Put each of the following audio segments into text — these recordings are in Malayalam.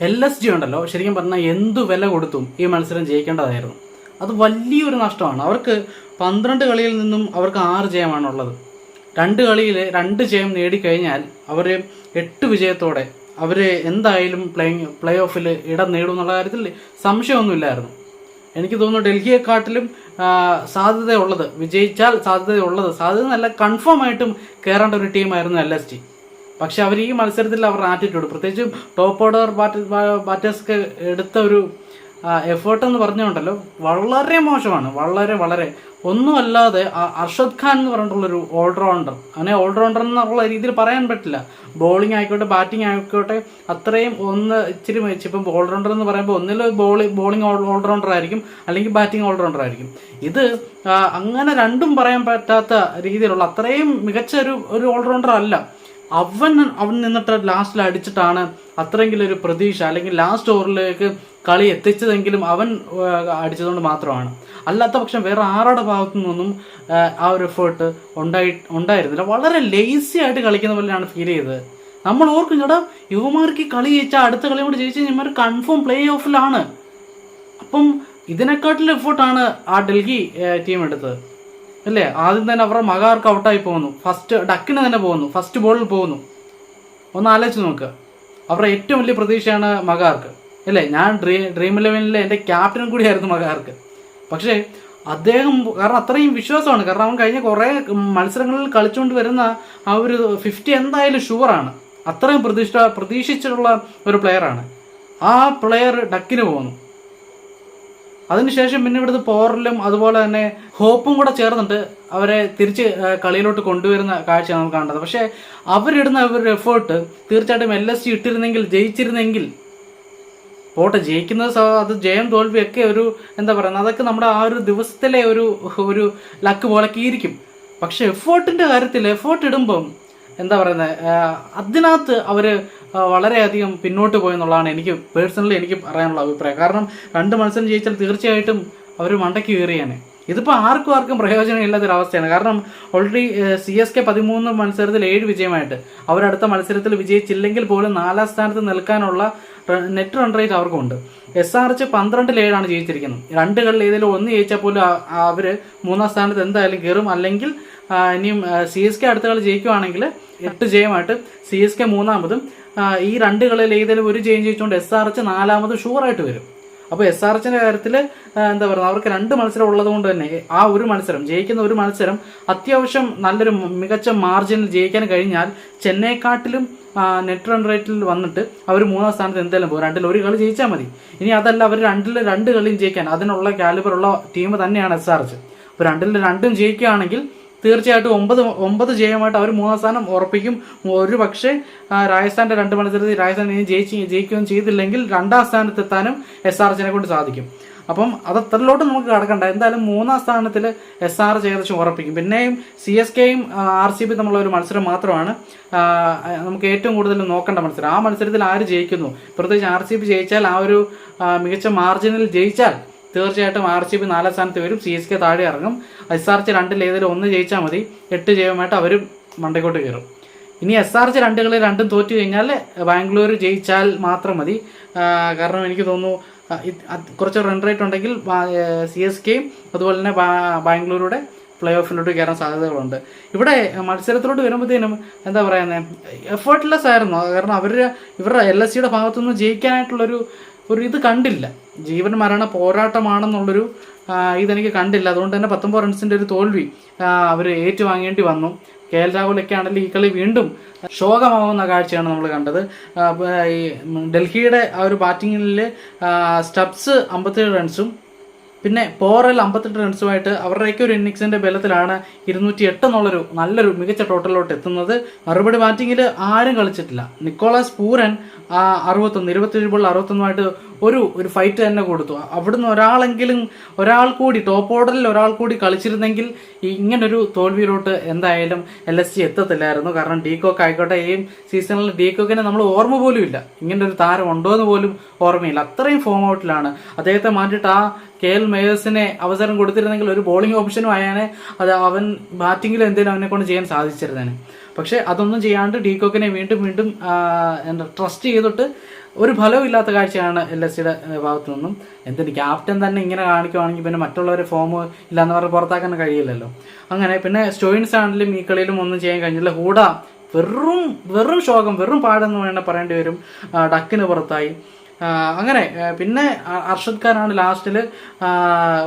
എൽ എസ് ജി ഉണ്ടല്ലോ. ശരിക്കും പറഞ്ഞാൽ എന്തു വില കൊടുത്തും ഈ മത്സരം ജയിക്കേണ്ടതായിരുന്നു. അത് വലിയൊരു നഷ്ടമാണ്. അവർക്ക് പന്ത്രണ്ട് കളിയിൽ നിന്നും അവർക്ക് ആറ് ജയമാണുള്ളത് രണ്ട് കളിയിൽ രണ്ട് ജയം നേടിക്കഴിഞ്ഞാൽ അവർ എട്ട് വിജയത്തോടെ അവർ എന്തായാലും പ്ലേ പ്ലേ ഓഫിൽ ഇടം നേടും എന്നുള്ള കാര്യത്തിൽ സംശയമൊന്നുമില്ലായിരുന്നു. എനിക്ക് തോന്നുന്നു ഡൽഹിയെക്കാട്ടിലും സാധ്യതയുള്ളത് വിജയിച്ചാൽ സാധ്യതയുള്ളത് സാധ്യത നല്ല കൺഫേം ആയിട്ടും കയറേണ്ട ഒരു ടീമായിരുന്നു എൽ എസ് ടി പക്ഷെ അവർ ഈ മത്സരത്തിൽ അവരുടെ ആറ്റിറ്റ്യൂഡ് പ്രത്യേകിച്ചും ടോപ്പ് ഓർഡർ ബാറ്റേഴ്സൊക്കെ എടുത്ത ഒരു എഫേർട്ട് എന്ന് പറഞ്ഞുകൊണ്ടല്ലോ വളരെ മോശമാണ്. വളരെ വളരെ. ഒന്നുമല്ലാതെ അർഷദ് ഖാൻ എന്ന് പറഞ്ഞിട്ടുള്ളൊരു ഓൾറൗണ്ടർ അങ്ങനെ ഓൾറൗണ്ടർ എന്നുള്ള രീതിയിൽ പറയാൻ പറ്റില്ല. ബോളിംഗ് ആയിക്കോട്ടെ ബാറ്റിംഗ് ആയിക്കോട്ടെ അത്രയും ഒന്ന് ഇച്ചിരി വെച്ച് ഇപ്പം ഓൾറൗണ്ടർ എന്ന് പറയുമ്പോൾ ഒന്നിൽ ബോളി ബോളിംഗ് ഓൾറൗണ്ടർ ആയിരിക്കും അല്ലെങ്കിൽ ബാറ്റിംഗ് ഓൾറൗണ്ടർ ആയിരിക്കും. ഇത് അങ്ങനെ രണ്ടും പറയാൻ പറ്റാത്ത രീതിയിലുള്ള അത്രയും മികച്ച ഒരു ഒരു ഓൾറൗണ്ടർ അല്ല. അവൻ അവൻ നിന്നിട്ട് ലാസ്റ്റിൽ അടിച്ചിട്ടാണ് അത്രയെങ്കിലും ഒരു പ്രതീക്ഷ അല്ലെങ്കിൽ ലാസ്റ്റ് ഓവറിലേക്ക് കളി എത്തിച്ചതെങ്കിലും അവൻ അടിച്ചതുകൊണ്ട് മാത്രമാണ്. അല്ലാത്ത പക്ഷം വേറെ ആരുടെ ഭാഗത്തു നിന്നൊന്നും ആ, ഒരു എഫേർട്ട് ഉണ്ടായി ഉണ്ടായിരുന്നില്ല. വളരെ ലേസി ആയിട്ട് കളിക്കുന്ന പോലെയാണ് ഫീൽ ചെയ്തത്. നമ്മൾ ഓർക്കും ചേട്ടാ യുവമാർക്ക് ഈ കളി ജയിച്ചാൽ അടുത്ത കളി കൂടി ജയിച്ചാൽ ഇവർ കൺഫേം പ്ലേ ഓഫിലാണ് അപ്പം ഇതിനെക്കാട്ടിലും എഫേർട്ടാണ് ആ ഡൽഹി ടീം എടുത്തത്. അല്ലേ? ആദ്യം തന്നെ അവരുടെ മകാർക്ക് ഔട്ടായി പോകുന്നു? ഫസ്റ്റ് ഡക്കിന് തന്നെ പോകുന്നു. ഫസ്റ്റ് ബോളിൽ പോകുന്നു. ഒന്ന് ആലോചിച്ച് നോക്കുക അവരുടെ ഏറ്റവും വലിയ പ്രതീക്ഷയാണ് മകാർക്ക് അല്ലേ? ഞാൻ ഡ്രീ ഡ്രീം ഇലവനിലെ എന്റെ ക്യാപ്റ്റനും കൂടിയായിരുന്നു മകാർക്ക് പക്ഷേ അദ്ദേഹം കാരണം അത്രയും വിശ്വാസമാണ്. കാരണം അവൻ കഴിഞ്ഞ കുറേ മത്സരങ്ങളിൽ കളിച്ചുകൊണ്ട് വരുന്ന ആ ഒരു ഫിഫ്റ്റി എന്തായാലും ഷുവറാണ് അത്രയും പ്രതീക്ഷ പ്രതീക്ഷിച്ചിട്ടുള്ള ഒരു പ്ലെയറാണ് ആ പ്ലെയർ ഡക്കിന് പോകുന്നു. അതിനുശേഷം പിന്നെ ഇവിടുത്തെ പോറിലും അതുപോലെ തന്നെ ഹോപ്പും കൂടെ ചേർന്നിട്ട് അവരെ തിരിച്ച് കളിയിലോട്ട് കൊണ്ടുവരുന്ന കാഴ്ചയാണ് നമ്മൾ കണ്ടത് പക്ഷേ അവരിടുന്ന അവരുടെ എഫേർട്ട് തീർച്ചയായിട്ടും എൽ എസ് ഇട്ടിരുന്നെങ്കിൽ ജയിച്ചിരുന്നെങ്കിൽ പോട്ടെ ജയിക്കുന്നത് അത് ജയം തോൽവിയൊക്കെ ഒരു എന്താ പറയുക അതൊക്കെ നമ്മുടെ ആ ഒരു ദിവസത്തിലെ ഒരു ഒരു ലക്ക് പോലൊക്കെ ഇരിക്കും. പക്ഷെ എഫേർട്ടിന്റെ കാര്യത്തിൽ എഫേർട്ട് ഇടുമ്പം എന്താ പറയുന്നത് അതിനകത്ത് അവർ വളരെയധികം പിന്നോട്ട് പോയെന്നുള്ളതാണ് എനിക്ക് പേഴ്സണലി എനിക്ക് പറയാനുള്ള അഭിപ്രായം. കാരണം രണ്ട് മത്സരം ജയിച്ചാൽ തീർച്ചയായിട്ടും അവർ മണ്ടയ്ക്ക് കയറിയാണ് ഇതിപ്പോൾ ആർക്കും ആർക്കും പ്രയോജനമില്ലാത്തൊരവസ്ഥയാണ് കാരണം ഓൾറെഡി സി എസ് കെ പതിമൂന്ന് മത്സരത്തിൽ ഏഴ് വിജയമായിട്ട്. അവരടുത്ത മത്സരത്തിൽ വിജയിച്ചില്ലെങ്കിൽ പോലും നാലാം സ്ഥാനത്ത് നിൽക്കാനുള്ള നെറ്റ് റൺ റേറ്റ് അവർക്കുണ്ട്. എസ് ആർ എച്ച് പന്ത്രണ്ടിൽ ഏഴാണ് ജയിച്ചിരിക്കുന്നത്. രണ്ട് കളിൽ ഏതെങ്കിലും ഒന്ന് ജയിച്ചാൽ പോലും അവർ മൂന്നാം സ്ഥാനത്ത് എന്തായാലും കയറും. അല്ലെങ്കിൽ ഇനിയും സി എസ് കെ അടുത്ത കളി ജയിക്കുവാണെങ്കിൽ എട്ട് ജയമായിട്ട് സി എസ് കെ മൂന്നാമതും ഈ രണ്ട് കളിയിൽ ഏതെങ്കിലും ഒരു ജയം ജയിച്ചുകൊണ്ട് എസ് ആർ എച്ച് നാലാമതും ഷുവറായിട്ട് വരും. അപ്പോൾ എസ് ആർ എച്ചിന്റെ കാര്യത്തിൽ എന്താ പറയുക അവർക്ക് രണ്ട് മത്സരം ഉള്ളത് കൊണ്ട് തന്നെ ആ ഒരു മത്സരം ജയിക്കുന്ന ഒരു മത്സരം അത്യാവശ്യം നല്ലൊരു മികച്ച മാർജിനിൽ ജയിക്കാൻ കഴിഞ്ഞാൽ ചെന്നൈക്കാട്ടിലും നെറ്റ് റൺ റേറ്റിൽ വന്നിട്ട് അവർ മൂന്നാം സ്ഥാനത്ത് എന്തായാലും പോകും. രണ്ടിൽ ഒരു കളി ജയിച്ചാൽ മതി. ഇനി അതല്ല അവർ രണ്ടിൽ രണ്ട് കളിയും ജയിക്കാൻ അതിനുള്ള കാലിബറുള്ള ടീം തന്നെയാണ് എസ് ആർ എച്ച് അപ്പോൾ രണ്ടിൽ രണ്ടും ജയിക്കുകയാണെങ്കിൽ തീർച്ചയായിട്ടും ഒമ്പത് ഒമ്പത് ജയമായിട്ട് അവർ മൂന്നാം സ്ഥാനം ഉറപ്പിക്കും. ഒരു പക്ഷേ രാജസ്ഥാന്റെ രണ്ട് മത്സരത്തിൽ രാജസ്ഥാൻ ഇനി ജയിച്ച് ജയിക്കുകയും ചെയ്തില്ലെങ്കിൽ രണ്ടാം സ്ഥാനത്ത് എത്താനും എസ് ആർ എച്ചിനെ കൊണ്ട് സാധിക്കും. അപ്പം അത് അത്രയിലോട്ട് നമുക്ക് കടക്കണ്ട. എന്തായാലും മൂന്നാം സ്ഥാനത്തിൽ എസ് ആർ എച്ച് ഏകദേശം ഉറപ്പിക്കും. പിന്നെയും സി എസ് കെയും ആർ സി ബി തമ്മിലുള്ള ഒരു മത്സരം മാത്രമാണ്. നമുക്ക് ഏറ്റവും കൂടുതൽ നോക്കേണ്ട മത്സരം. ആ മത്സരത്തിൽ ആര് ജയിക്കുന്നു? പ്രത്യേകിച്ച് ആർ സി ബി ജയിച്ചാൽ ആ ഒരു മികച്ച മാർജിനിൽ ജയിച്ചാൽ തീർച്ചയായിട്ടും ആർ സി ബി നാലാം സ്ഥാനത്ത് വരും. സി എസ് കെ താഴെ ഇറങ്ങും. എസ് ആർ സി രണ്ടിൽ ഏതെങ്കിലും ഒന്ന് ജയിച്ചാൽ മതി. എട്ട് ജയവുമായിട്ട് അവരും മണ്ടയ്ക്കോട്ട് കയറും. ഇനി എസ് ആർ സി രണ്ട് കളി രണ്ടും തോറ്റു കഴിഞ്ഞാൽ ബാംഗ്ലൂർ ജയിച്ചാൽ മാത്രം മതി. കാരണം എനിക്ക് തോന്നുന്നു കുറച്ച് റൺ റേറ്റ് ഉണ്ടെങ്കിൽ സി എസ് കെയും അതുപോലെ തന്നെ ബാംഗ്ലൂരുടെ പ്ലേ ഓഫിലോട്ട് കയറാൻ സാധ്യതകളുണ്ട്. ഇവിടെ മത്സരത്തിലോട്ട് വരുമ്പോഴത്തേനും എന്താ പറയുന്നത് എഫേർട്ട്ലെസ് ആയിരുന്നു. കാരണം അവർ ഇവരുടെ എൽ എസ് സിയുടെ ഭാഗത്തുനിന്ന് ജയിക്കാനായിട്ടുള്ളൊരു ഒരു ഇത് കണ്ടില്ല. ജീവൻ മരണ പോരാട്ടമാണെന്നുള്ളൊരു ഇതെനിക്ക് കണ്ടില്ല. അതുകൊണ്ട് തന്നെ പത്തൊമ്പത് റൺസിന്റെ ഒരു തോൽവി അവർ ഏറ്റുവാങ്ങേണ്ടി വന്നു. കെ എൽ രാഹുലൊക്കെ ആണെങ്കിൽ ഈ കളി വീണ്ടും ശോകമാവുന്ന കാഴ്ചയാണ് നമ്മൾ കണ്ടത്. ഡൽഹിയുടെ ആ ഒരു ബാറ്റിങ്ങിൽ സ്റ്റബ്സ് അമ്പത്തേഴ് റൺസും പിന്നെ പോറൽ അമ്പത്തെട്ട് റൺസുമായിട്ട് അവരുടെയൊക്കെ ഒരു ഇന്നിങ്സിന്റെ ബലത്തിലാണ് ഇരുന്നൂറ്റി എട്ട് എന്നുള്ളൊരു നല്ലൊരു മികച്ച ടോട്ടലിലോട്ട് എത്തുന്നത്. മറുപടി ബാറ്റിങ്ങിൽ ആരും കളിച്ചിട്ടില്ല. നിക്കോളാസ് പൂരൻ അറുപത്തൊന്ന് ഇരുപത്തേഴ് ബോൾ അറുപത്തൊന്നുമായിട്ട് ഒരു ഒരു ഫൈറ്റ് തന്നെ കൊടുത്തു. അവിടുന്ന് ഒരാളെങ്കിലും ഒരാൾ കൂടി ടോപ്പ് ഓർഡറിൽ ഒരാൾ കൂടി കളിച്ചിരുന്നെങ്കിൽ ഇങ്ങനൊരു തോൽവിയിലോട്ട് എന്തായാലും എൽ എസ് ജി എത്തത്തില്ലായിരുന്നു. കാരണം ഡീകോക്ക് ആയിക്കോട്ടെ ഈ സീസണിൽ ഡീകോക്കിനെ നമ്മൾ ഓർമ്മ പോലും ഇല്ല. ഇങ്ങനെ ഒരു താരം ഉണ്ടോ എന്ന് പോലും ഓർമ്മയില്ല. അത്രയും ഫോം ഔട്ടിലാണ് അദ്ദേഹത്തെ മാറ്റിയിട്ട് ആ കെ എൽ മേയേഴ്സിനെ അവസരം കൊടുത്തിരുന്നെങ്കിൽ ഒരു ബോളിംഗ് ഓപ്ഷനും ആയാനെ അത് അവൻ ബാറ്റിങ്ങിൽ എന്തെങ്കിലും അവനെ കൊണ്ട് ചെയ്യാൻ സാധിച്ചിരുന്നേനെ. പക്ഷെ അതൊന്നും ചെയ്യാണ്ട് ഡീകോക്കിനെ വീണ്ടും വീണ്ടും എന്താ ട്രസ്റ്റ് ചെയ്തിട്ട് ഒരു ഫലവും ഇല്ലാത്ത കാഴ്ചയാണ് എൽ എസ് സിയുടെ ഭാഗത്തു നിന്നും. എന്തിന് ക്യാപ്റ്റൻ തന്നെ ഇങ്ങനെ കാണിക്കുവാണെങ്കിൽ പിന്നെ മറ്റുള്ളവരെ ഫോം ഇല്ലാന്ന് പറഞ്ഞ് പുറത്താക്കാൻ കഴിയില്ലല്ലോ. അങ്ങനെ പിന്നെ സ്റ്റോയിൻസ് ആണെങ്കിലും ഈ കളിയിലും ഒന്നും ചെയ്യാൻ കഴിഞ്ഞില്ല. ഹൂഡ വെറും വെറും ശോകം വെറും പാടെന്ന് വേണ്ട പറയേണ്ടി വരും. ഡക്കിന് പുറത്തായി. അങ്ങനെ പിന്നെ അർഷദ് ഖാനാണ് ലാസ്റ്റിൽ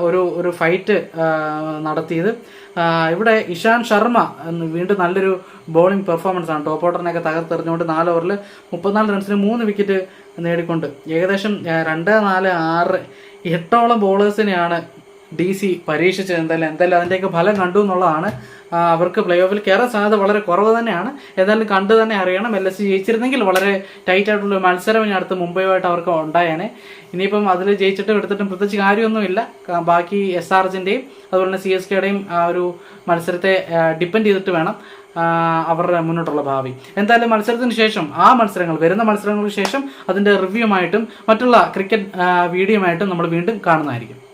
ഒരു ഒരു ഫൈറ്റ് നടത്തിയത്. ഇവിടെ ഇഷാൻ ശർമ്മ വീണ്ടും നല്ലൊരു ബോളിംഗ് പെർഫോമൻസ് ആണ്. ടോപ്പ് ഓർഡറിനെയൊക്കെ തകർത്തെറിഞ്ഞുകൊണ്ട് നാല് ഓവറിൽ മുപ്പത്തിനാല് റൺസിന് മൂന്ന് വിക്കറ്റ് നേടിക്കൊണ്ട്. ഏകദേശം രണ്ട് നാല് ആറ് എട്ടോളം ബോളേഴ്സിനെയാണ് ഡി സി പരീക്ഷിച്ചത് എന്തായാലും എന്തായാലും അതിന്റെയൊക്കെ ഫലം കണ്ടു എന്നുള്ളതാണ്. അവർക്ക് പ്ലേ ഓഫിൽ കയറാൻ സാധ്യത വളരെ കുറവ് തന്നെയാണ്. എന്തായാലും കണ്ടു തന്നെ അറിയണം. എൽ എസ് ജയിച്ചിരുന്നെങ്കിൽ വളരെ ടൈറ്റ് ആയിട്ടുള്ള മത്സരം ഇനി അടുത്ത് മുംബൈയുമായിട്ട് അവർക്ക് ഉണ്ടായേനെ. ഇനിയിപ്പം അതിൽ ജയിച്ചിട്ടും എടുത്തിട്ടും പ്രത്യേകിച്ച് കാര്യമൊന്നുമില്ല. ബാക്കി എസ് ആർ എച്ചിന്റെയും അതുപോലെ തന്നെ സി എസ് കെയുടെയും ആ ഒരു മത്സരത്തെ ഡിപ്പെൻഡ് ചെയ്തിട്ട് വേണം അവരുടെ മുന്നോട്ടുള്ള ഭാവി. എന്തായാലും മത്സരത്തിന് ശേഷം ആ മത്സരങ്ങൾ വരുന്ന മത്സരങ്ങൾക്ക് ശേഷം അതിന്റെ റിവ്യൂമായിട്ടും മറ്റുള്ള ക്രിക്കറ്റ് വീഡിയോയുമായിട്ടും നമ്മൾ വീണ്ടും കാണുന്നതായിരിക്കും.